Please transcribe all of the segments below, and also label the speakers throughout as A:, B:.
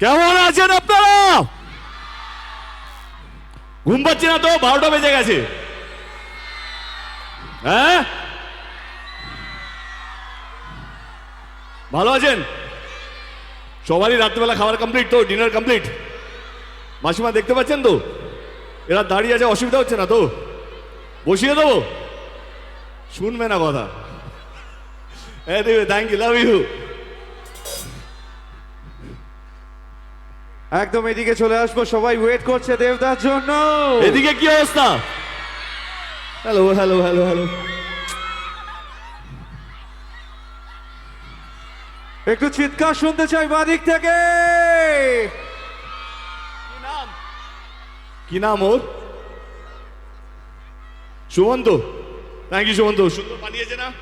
A: কেমন আছেন আপনারা? ঘুম পাচ্ছে না তো? বারোটা বেজে গেছে। হ্যাঁ? ভালো আছেন? সবারই রাত্রিবেলা খাবার কমপ্লিট তো ডিনার কমপ্লিট মাসিমা দেখতে পাচ্ছেন তো? এরা দাঁড়িয়ে আছে, অসুবিধা হচ্ছে না তো? বসিয়ে দেবো? শুনবে না কথা। হ্যাঁ দেবে থ্যাংক ইউ লাভ ইউ
B: একদম এদিকে চলে আসব সবাই ওয়েট করছে দেবদার জন্য।
A: এদিকে কি অবস্থা? হ্যালো হ্যালো হ্যালো হ্যালো
B: একটু চিৎকার শুনতে চাই বাদিক থেকে।
A: কি নাম? ওর? সুমন্ত। Thank you Sumanta. সুন্দর পাঠিয়েছে না?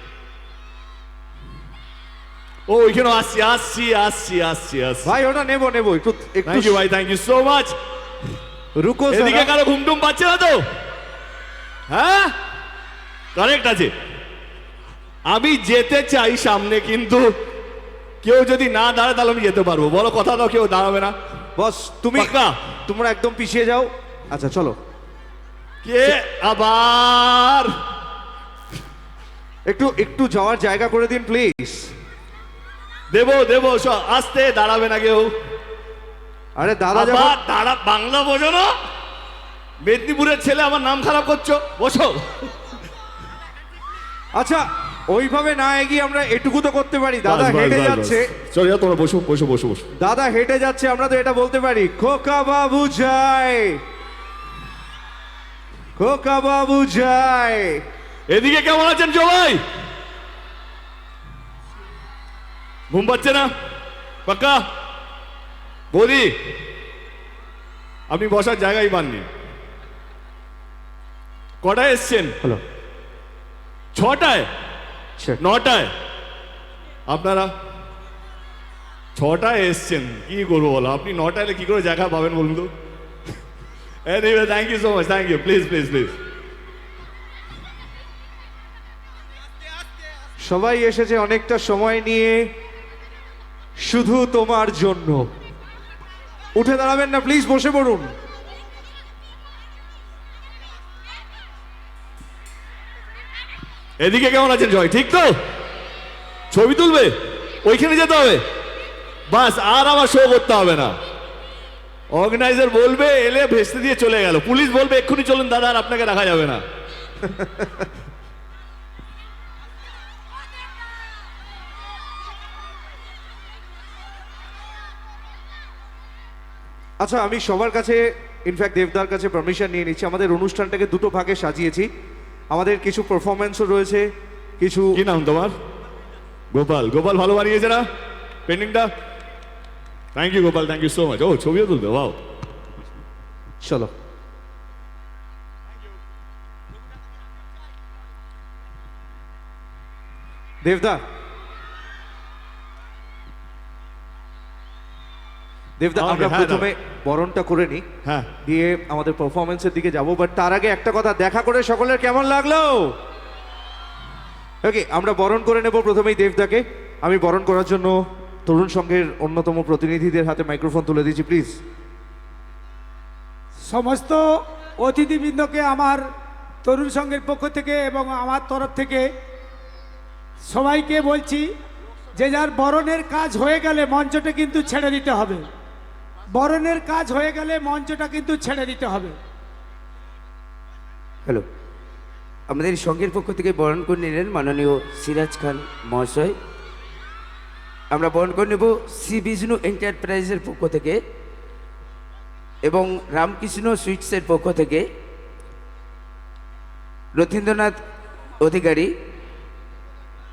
A: ও ওইখানে আসছি আসছি আসছি আসছি আসছি
B: ভাই ওটা নেব নেব একটু একটু
A: ইউ ভাই থ্যাংক ইউ সো মাচ
B: রুকো
A: এদিকে কারও ঘুম টুম পাচ্ছে না তো? হ্যাঁ? কারেক্ট আছে। আমি যেতে চাই সামনে কিন্তু কেউ যদি না দাঁড়ায় তাহলে আমি যেতে পারব। বলো কথা দাও কেউ দাঁড়াবে না।
B: বস তুমি
A: পাক্কা?
B: তোমরা একদম পিছিয়ে যাও। আচ্ছা চলো।
A: কে আবার?
B: একটু একটু যাওয়ার জায়গা করে দিন প্লিজ।
A: দেবো দেবো স- আসতে দাঁড়াবে না কেউ।
B: আরে দাদা যখন
A: দাঁড়া বাংলা বোঝো না? মেদিনীপুরের ছেলে আমার নাম খারাপ করছ? বসো।
B: আচ্ছা ওইভাবে না এগিয়ে আমরা এটুকু তো করতে পারি। দাদা হেঁটে যাচ্ছে।
A: চলো যাও তোমরা বসো বসো বসো বসো।
B: দাদা হেঁটে যাচ্ছে আমরা তো এটা বলতে পারি। খোকা বাবু যায়। খোকা বাবু যায়।
A: এদিকে কেমন আছেন সবাই? ঘুম পাচ্ছে না? পাক্কা? বৌদি আপনি বসার জায়গাই পাননি। কটায় এসছেন?
B: হ্যালো।
A: ছটায়? নটায়? আপনারা ছটায় এসছেন কি করব বলো? আপনি নটায় কি করে জায়গা পাবেন বলুন তো? Thank you so much thank you please please please
B: সবাই এসেছে অনেকটা সময় নিয়ে। শুধু তোমার জন্য। উঠে দাঁড়াবেন না প্লিজ বসে পড়ুন।
A: এদিকে কেমন আছেন জয় ঠিক তো? ছবি তুলবে? ওইখানে যেতে হবে? বাস, আর আমার শো করতে হবে না। অর্গানাইজার বলবে, এলে ভেস্তে দিয়ে চলে গেল। পুলিশ বলবে, এক্ষুনি চলুন দাদা, আর আপনাকে রাখা যাবে না।
B: আচ্ছা আমি সবার কাছে ইনফ্যাক্ট দেবদার কাছে পারমিশন নিয়ে নিচ্ছি। আমাদের অনুষ্ঠানটাকে দুটো ভাগে সাজিয়েছি। আমাদের কিছু পারফরমেন্সও রয়েছে কিছু
A: কি নাম তোমার? গোপাল। গোপাল ভালো বানিয়েছে না? পেন্টিংটা thank you Gopal thank you so much ও ছবিও তুলবে বাও
B: চলো। দেবদা দেবদা আমরা
A: হ্যাঁ,
B: প্রথমে বরণটা করে নিই।
A: হ্যাঁ।
B: দিয়ে আমাদের পারফরমেন্সের দিকে যাব বাট তার আগে একটা কথা দেখা করে সকলের কেমন লাগল? ওকে আমরা বরণ করে নেব প্রথমেই দেবদাকে। আমি বরণ করার জন্য তরুণ সংঘের অন্যতম প্রতিনিধিদের হাতে মাইক্রোফোন তুলে দিচ্ছি প্লিজ
C: সমস্ত অতিথিবৃন্দকে আমার তরুণ সংঘের পক্ষ থেকে এবং আমার তরফ থেকে সবাইকে বলছি যে যার বরণের কাজ হয়ে গেলে মঞ্চটা কিন্তু ছেড়ে দিতে হবে। বরণের কাজ হয়ে গেলে মঞ্চটা কিন্তু ছেড়ে দিতে হবে।
D: হ্যালো। আমাদের সংঘের পক্ষ থেকে বরণ করে নিলেন মাননীয় সিরাজ খান মহাশয়। আমরা বরণ করে নেব শ্রী বিষ্ণু এন্টারপ্রাইজের পক্ষ থেকে এবং রামকৃষ্ণ সুইটসের পক্ষ থেকে রথীন্দ্রনাথ অধিকারী।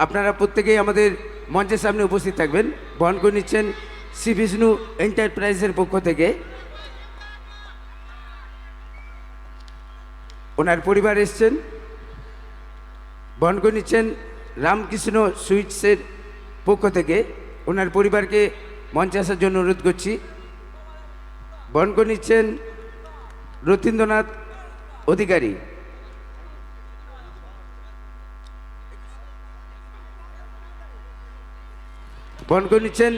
D: আপনারা প্রত্যেকেই আমাদের মঞ্চের সামনে উপস্থিত থাকবেন। বরণ করে নিচ্ছেন শ্রী বিষ্ণু এন্টারপ্রাইজের পক্ষ থেকে ওনার পরিবার এসছেন করে নিচ্ছেন রামকৃষ্ণ সুইটসের পক্ষ থেকে ওনার পরিবারকে মঞ্চে আসার জন্য অনুরোধ করছি। করে নিচ্ছেন রথীন্দ্রনাথ অধিকারী। করে নিচ্ছেন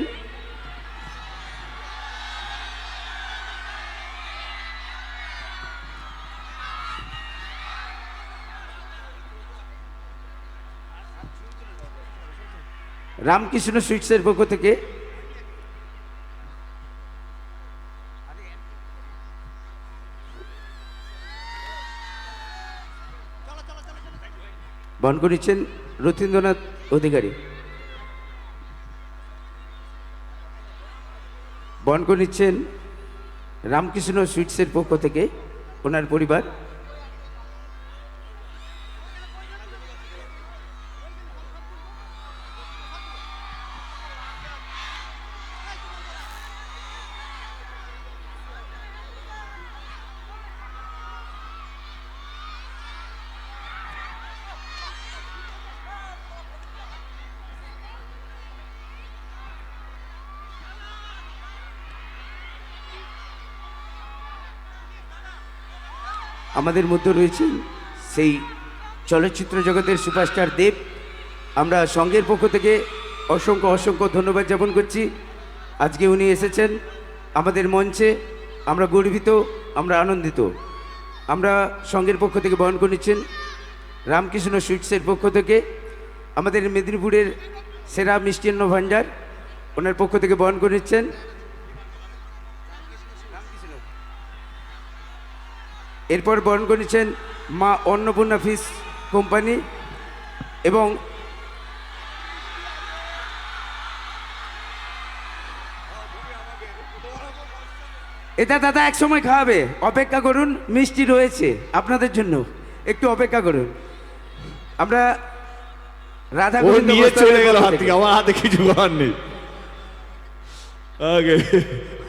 D: রামকৃষ্ণ সুইটসের পক্ষ থেকে। বহন করে নিচ্ছেন রথীন্দ্রনাথ অধিকারী। বহন করে নিচ্ছেন রামকৃষ্ণ সুইটসের পক্ষ থেকে ওনার পরিবার। আমাদের মধ্যে রয়েছেন সেই চলচ্চিত্র জগতের সুপারস্টার দেব। আমরা সঙ্গের পক্ষ থেকে অসংখ্য অসংখ্য ধন্যবাদ জ্ঞাপন করছি। আজকে উনি এসেছেন আমাদের মঞ্চে। আমরা গর্বিত, আমরা আনন্দিত। আমরা সঙ্গের পক্ষ থেকে বহন করে নিচ্ছেন রামকৃষ্ণ সুইটসের পক্ষ থেকে। আমাদের মেদিনীপুরের সেরা মিষ্টান্ন ভাণ্ডার, ওনার পক্ষ থেকে বহন করে এরপর বরণ করেছেন মা অন্নপূর্ণা ফিস কোম্পানি এবং এটা দাদা এক সময় খাওয়াবে। অপেক্ষা করুন মিষ্টি রয়েছে আপনাদের জন্য। একটু অপেক্ষা করুন। আমরা রাধা
A: নিয়ে চলে গেল হাত
D: বস্ত্রালয়ের
A: থেকে আমার হাতে কিছু করার নেই। ওকে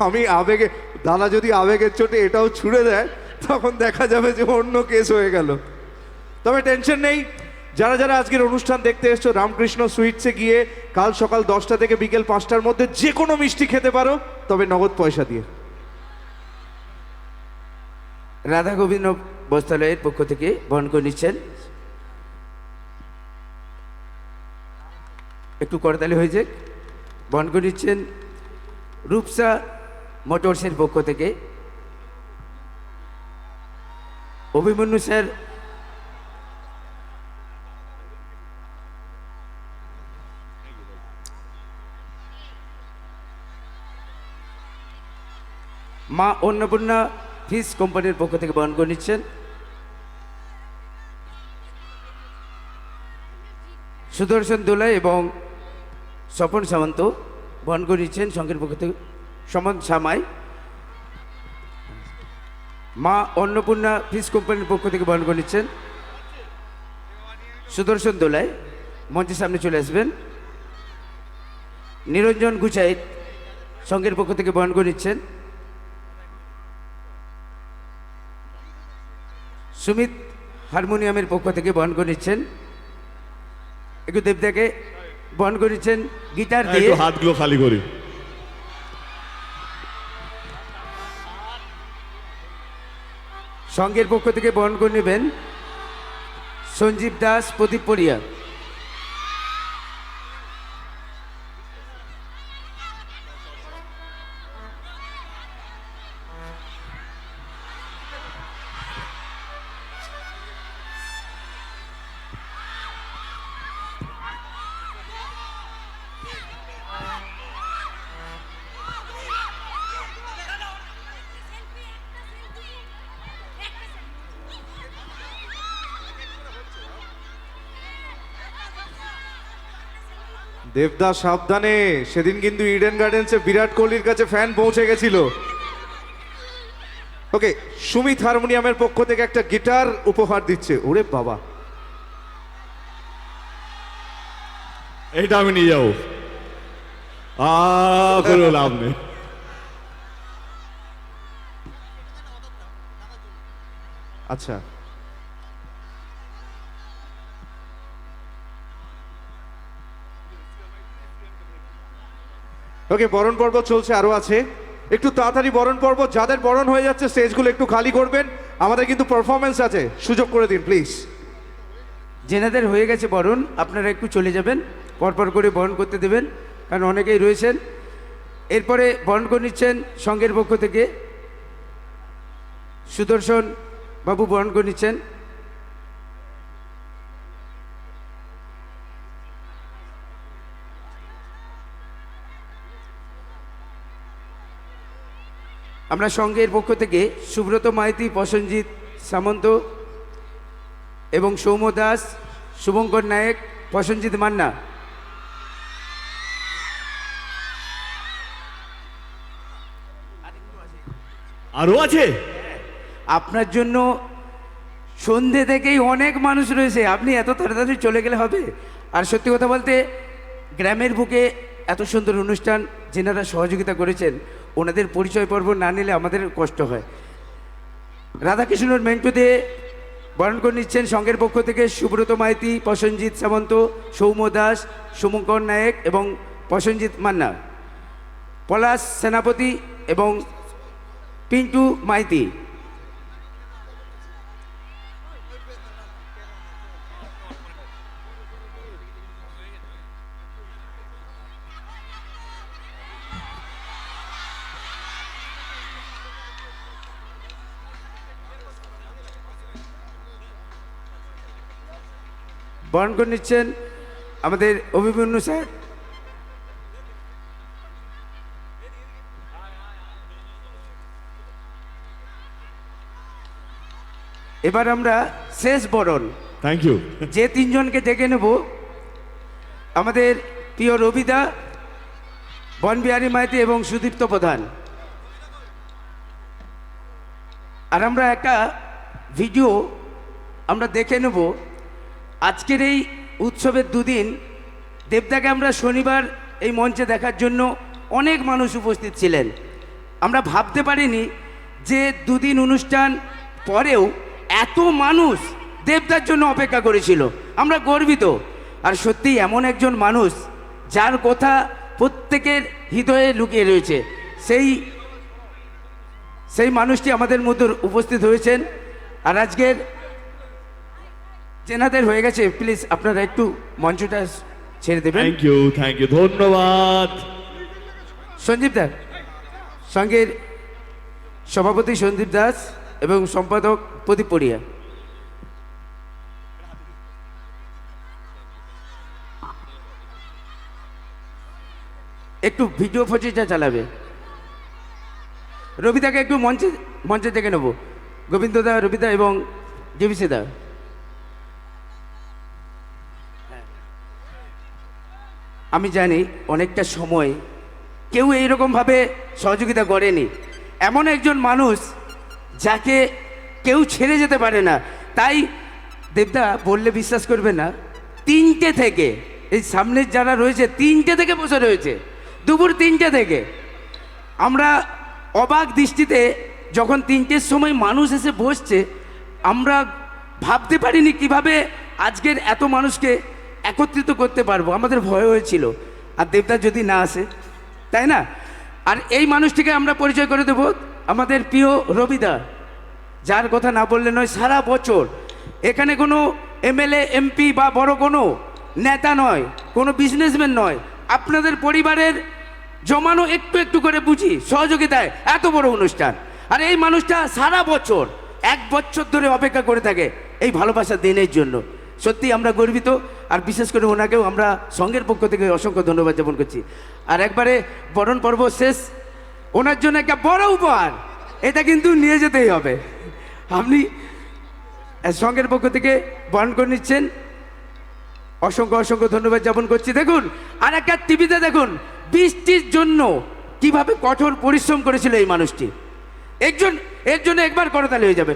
B: আমি আবেগে দাদা যদি আবেগের চোটে এটাও ছুড়ে দেয় তখন দেখা যাবে যে অন্য কেস হয়ে গেল। তবে টেনশন নেই। যারা যারা আজকের অনুষ্ঠান দেখতে এসছো, রামকৃষ্ণ সুইটসে গিয়ে কাল সকাল দশটা থেকে বিকেল পাঁচটার মধ্যে যে কোনো মিষ্টি খেতে পারো, তবে নগদ পয়সা দিয়ে।
D: রাধা গোবিন্দ বস্ত্রালয়ের পক্ষ থেকে বহন করে নিচ্ছেন। একটু করতালি হয়েছে বহন করে নিচ্ছেন রূপসা মোটরসের পক্ষ থেকে। অভিমন্যু স্যার। মা অন্নপূর্ণা ফিস কোম্পানির পক্ষ থেকে বহন করে নিচ্ছেন। সুদর্শন দোলাই এবং স্বপন সামন্ত বহন করে নিচ্ছেন। সংঘের পক্ষ থেকে সমন সামাই। মা অন্নপূর্ণা ফিস কোম্পানির পক্ষ থেকে বহন করে নিচ্ছেন। সুদর্শন দোলাই মঞ্চের সামনে চলে আসবেন। নিরঞ্জন গুচাইত সংঘের পক্ষ থেকে বহন করে নিচ্ছেন। সুমিত হারমোনিয়ামের পক্ষ থেকে বহন করে নিচ্ছেন। একটু দেবদাকে বহন করে নিচ্ছেন। গিটার দিয়ে
A: হাতগুলো খালি করি।
D: সঙ্গের পক্ষ থেকে বরণ করে নেবেন সঞ্জীব দাস প্রদীপ পড়িয়া।
B: দেবদাস সাবধানে। সেদিন কিন্তু ইডেন গার্ডেন্সে বিরাট কোহলির কাছে ফ্যান পৌঁছে গেছিল। ওকে সুমিত হারমোনিয়ামের পক্ষ থেকে একটা গিটার উপহার দিচ্ছে। ওরে বাবা।
A: এইটা আমি নিয়ে যাব। লাভ নেই।
B: আচ্ছা। ওকে, বরণ পর্ব চলছে, আরও আছে। একটু তাড়াতাড়ি বরণ পর্ব, যাদের বরণ হয়ে যাচ্ছে, স্টেজগুলো একটু খালি করবেন। আমাদের কিন্তু পারফরমেন্স আছে। সুযোগ করে দিন প্লিজ
D: যেনাদের হয়ে গেছে বরণ, আপনারা একটু চলে যাবেন, পরপর করে বরণ করতে দেবেন, কারণ অনেকেই রয়েছেন। এরপরে বরণ করে নিচ্ছেন সঙ্গের পক্ষ থেকে। সুদর্শন বাবু বরণ করে নিচ্ছেন। আমরা সঙ্ঘের পক্ষ থেকে সুব্রত মাইতি প্রসেনজিৎ সামন্ত এবং সৌম্য দাস শুভঙ্কর নায়েক প্রসেনজিৎ মান্না।
A: আরও আছে?
D: আপনার জন্য সন্ধে থেকেই অনেক মানুষ রয়েছে। আপনি এত তাড়াতাড়ি চলে গেলে হবে। আর সত্যি কথা বলতে গ্রামের বুকে এত সুন্দর অনুষ্ঠান যেনারা সহযোগিতা করেছেন ওনাদের পরিচয় পর্ব না নিলে আমাদের কষ্ট হয়। রাধাকৃষ্ণর মেন্টু দিয়ে বরণ করে নিচ্ছেন সঙ্গের পক্ষ থেকে সুব্রত মাইতি, প্রসেনজিৎ সামন্ত, সৌম্য দাস, সুমঙ্কর নায়ক এবং প্রসেনজিৎ মান্না। পলাশ সেনাপতি এবং পিন্টু মাইতি। বরণ করে নিচ্ছেন আমাদের অভিমন্যু স্যার। এবার আমরা শেষ বরণ।
A: থ্যাংক ইউ
D: যে তিনজনকে ডেকে নেব আমাদের প্রিয় রবিদা বনবিহারী মাইতি এবং সুদীপ্ত প্রধান। আর আমরা একটা ভিডিও আমরা দেখে নেব। আজকের এই উৎসবের দুদিন দেবদাকে আমরা শনিবার এই মঞ্চে দেখার জন্য অনেক মানুষ উপস্থিত ছিলেন। আমরা ভাবতে পারিনি যে দুদিন অনুষ্ঠান পরেও এত মানুষ দেবদার জন্য অপেক্ষা করেছিল। আমরা গর্বিত। আর সত্যি এমন একজন মানুষ যার কথা প্রত্যেকের হৃদয়ে লুকিয়ে রয়েছে। সেই সেই মানুষটি আমাদের মধ্যে উপস্থিত হয়েছেন। আর আজকের চেনাদের হয়ে গেছে প্লিজ আপনারা একটু মঞ্চটা ছেড়ে দেবেন।
A: থ্যাংক ইউ থ্যাংক ইউ ধন্যবাদ।
D: সঞ্জীব দাস সঙ্গের সভাপতি সন্দীপ দাস এবং সম্পাদক প্রদীপ পড়িয়া। একটু ভিডিও ফটোটা চালাবে। রবিদাকে একটু মঞ্চে মঞ্চে দেখে নেব। গোবিন্দ দা রবিদা এবং জেবিসি আমি জানি অনেকটা সময় কেউ এইরকমভাবে সহযোগিতা করেনি। এমন একজন মানুষ যাকে কেউ ছেড়ে যেতে পারে না। তাই দেবদা বললে বিশ্বাস করবে না, তিনটে থেকে, এই সামনের যারা রয়েছে, তিনটে থেকে বসে রয়েছে, দুপুর তিনটে থেকে। আমরা অবাক দৃষ্টিতে যখন তিনটের সময় মানুষ এসে বসছে, আমরা ভাবতে পারিনি কীভাবে আজকের এত মানুষকে একত্রিত করতে পারব। আমাদের ভয় হয়েছিল। আর দেবদা যদি না আসে, তাই না? আর এই মানুষটিকে আমরা পরিচয় করে দেব আমাদের প্রিয় রবিদা, যার কথা না বললে নয়, সারা বছর এখানে কোনো এমএলএ, এমপি বা বড় কোনো নেতা নয়, কোনো বিজনেসম্যান নয়। আপনাদের পরিবারের জমানো একটু একটু করে বুঝি, সহযোগিতায় এত বড় অনুষ্ঠান। আর এই মানুষটা সারা বছর, এক বছর ধরে অপেক্ষা করে থাকে এই ভালোবাসা দিনের জন্য। সত্যি আমরা গর্বিত, আর বিশেষ করে ওনাকেও আমরা সঙ্গের পক্ষ থেকে অসংখ্য ধন্যবাদ জ্ঞাপন করছি। আর একবারে বরণ পর্ব শেষ, ওনার জন্য একটা বড় উপহার, এটা কিন্তু নিয়ে যেতেই হবে। আপনি সঙ্গের পক্ষ থেকে বরণ করে নিচ্ছেন। অসংখ্য অসংখ্য ধন্যবাদ জ্ঞাপন করছি। দেখুন, আর একটা টিভিতে দেখুন, বৃষ্টির জন্য কীভাবে কঠোর পরিশ্রম করেছিল এই মানুষটি। একজন, এর জন্য একবার করতালি হয়ে যাবে।